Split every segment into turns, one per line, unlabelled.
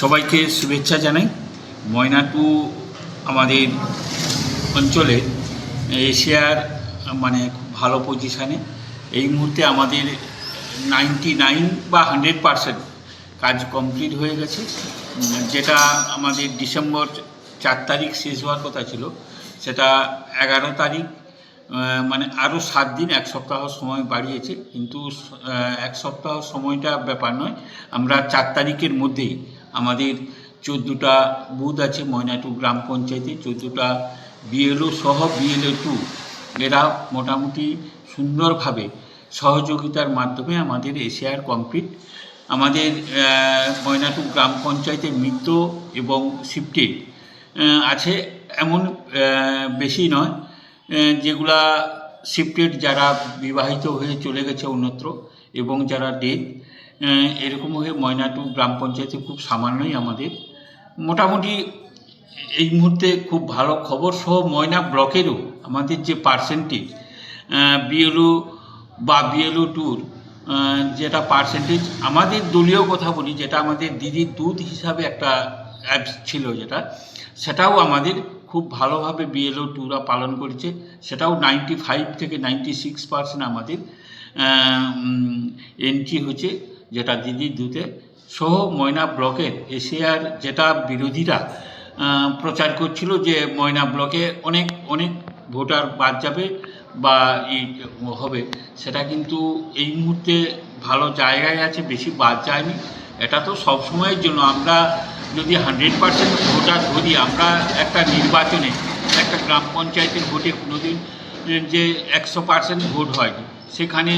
সবাইকে শুভেচ্ছা জানাই। ময়না টু আমাদের অঞ্চলে এশিয়ার মানে ভালো পজিশানে এই মুহূর্তে আমাদের নাইনটি নাইন বা হান্ড্রেড পারসেন্ট কাজ কমপ্লিট হয়ে গেছে। যেটা আমাদের ডিসেম্বর চার তারিখ শেষ হওয়ার কথা ছিল, সেটা এগারো তারিখ মানে আরও সাত দিন, এক সপ্তাহ সময় বাড়িয়েছে। কিন্তু এক সপ্তাহ সময়টা ব্যাপার নয়। আমরা চার তারিখের মধ্যেই আমাদের চোদ্দোটা বুথ আছে ময়নাটু গ্রাম পঞ্চায়েতে চোদ্দোটা বিএলও সহ বিএলও টু এরা মোটামুটি সুন্দরভাবে সহযোগিতার মাধ্যমে আমাদের এশিয়ার কমপ্লিট আমাদের ময়নাটু গ্রাম পঞ্চায়েতের মিত্র এবং শিফটেড আছে এমন বেশি নয় যেগুলা শিফটেড যারা বিবাহিত হয়ে চলে গেছে অন্যত্র। এবং যারা ডেথ এরকম হয়ে ময়নাটু গ্রাম পঞ্চায়েতে খুব সামান্যই আমাদের। মোটামুটি এই মুহূর্তে খুব ভালো খবর সহ ময়না ব্লকেরও আমাদের যে পার্সেন্টেজ বিএলও বা বিএলও টুর যেটা পার্সেন্টেজ আমাদের দলীয় কথা বলি, যেটা আমাদের দিদির দুধ হিসাবে একটা অ্যাপস ছিল যেটা, সেটাও আমাদের খুব ভালোভাবে বিএলও টুরা পালন করেছে। সেটাও নাইনটি ফাইভ থেকে নাইনটি সিক্স পার্সেন্ট আমাদের। এন্ট্রি হচ্ছে যেটা দিদির দুধে সহ ময়না ব্লকের এশিয়ার যেটা বিরোধীরা প্রচার করছিল যে ময়না ব্লকে অনেক অনেক ভোটার বাদ যাবে বা ই হবে, সেটা কিন্তু এই মুহূর্তে ভালো জায়গায় আছে, বেশি বাদ যায়নি। এটা তো সব সময়ের জন্য। আমরা যদি হান্ড্রেড পার্সেন্ট ভোটার ধরি, আমরা একটা নির্বাচনে, একটা গ্রাম পঞ্চায়েতের ভোটে কোনোদিন যে একশো পার্সেন্ট ভোট হয়নি। সেখানে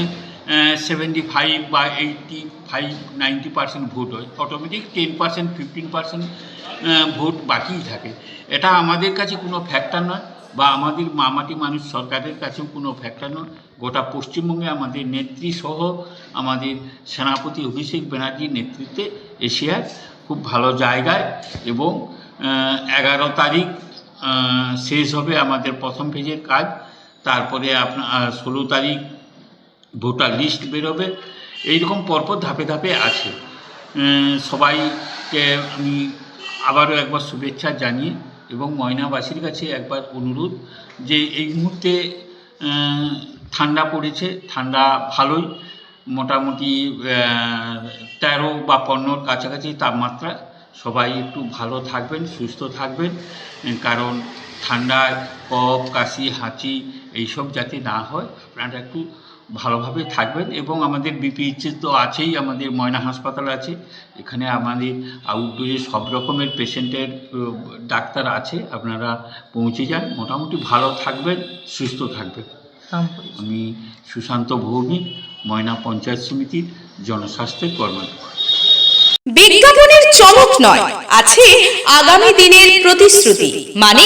সেভেন্টি ফাইভ বা eighty five ninety percent vote হয় automatic ten percent fifteen percent vote বাকিই থাকে। এটা আমাদের কাছে কোনো ফ্যাক্টর নয় বা আমাদের মামাটি মানুষ সরকারের কাছেও কোনো ফ্যাক্টর নয়। গোটা পশ্চিমবঙ্গে আমাদের নেত্রী সহ আমাদের সেনাপতি অভিষেক ব্যানার্জির নেতৃত্বে এশিয়ার খুব ভালো জায়গায় এবং এগারো তারিখ শেষ হবে আমাদের প্রথম ফেজের কাজ। তারপরে আপনার ষোলো তারিখ ভোটার লিস্ট বেরোবে। এইরকম পরপর ধাপে ধাপে আছে। সবাইকে আমি আবারও একবার শুভেচ্ছা জানিয়ে এবং ময়নাবাসীর কাছে একবার অনুরোধ যে এই মুহূর্তে ঠান্ডা পড়েছে, ঠান্ডা ভালোই। মোটামুটি তেরো বা পনেরোর কাছাকাছি তাপমাত্রা। সবাই একটু ভালো থাকবেন, সুস্থ থাকবেন। কারণ ঠান্ডায় কফ, কাশি, হাঁচি এইসব যাতে না হয় আপনারা একটু ভালোভাবে থাকবেন এবং আমাদের বিপিএইচে তো আছেই আমাদের ময়না হাসপাতাল আছে এখানে আমাদের আউটডোরে সব রকমের পেশেন্টের ডাক্তার আছে আপনারা পৌঁছে যান মোটামুটি ভালো থাকবেন সুস্থ থাকবেন। আমি সুশান্ত ভৌমিক ময়না পঞ্চায়েত সমিতির জনস্বাস্থ্যের কর্মকর্তা।
বিজ্ঞাপনের চমক নয় আছে আগামী দিনের প্রতিশ্রুতি মানে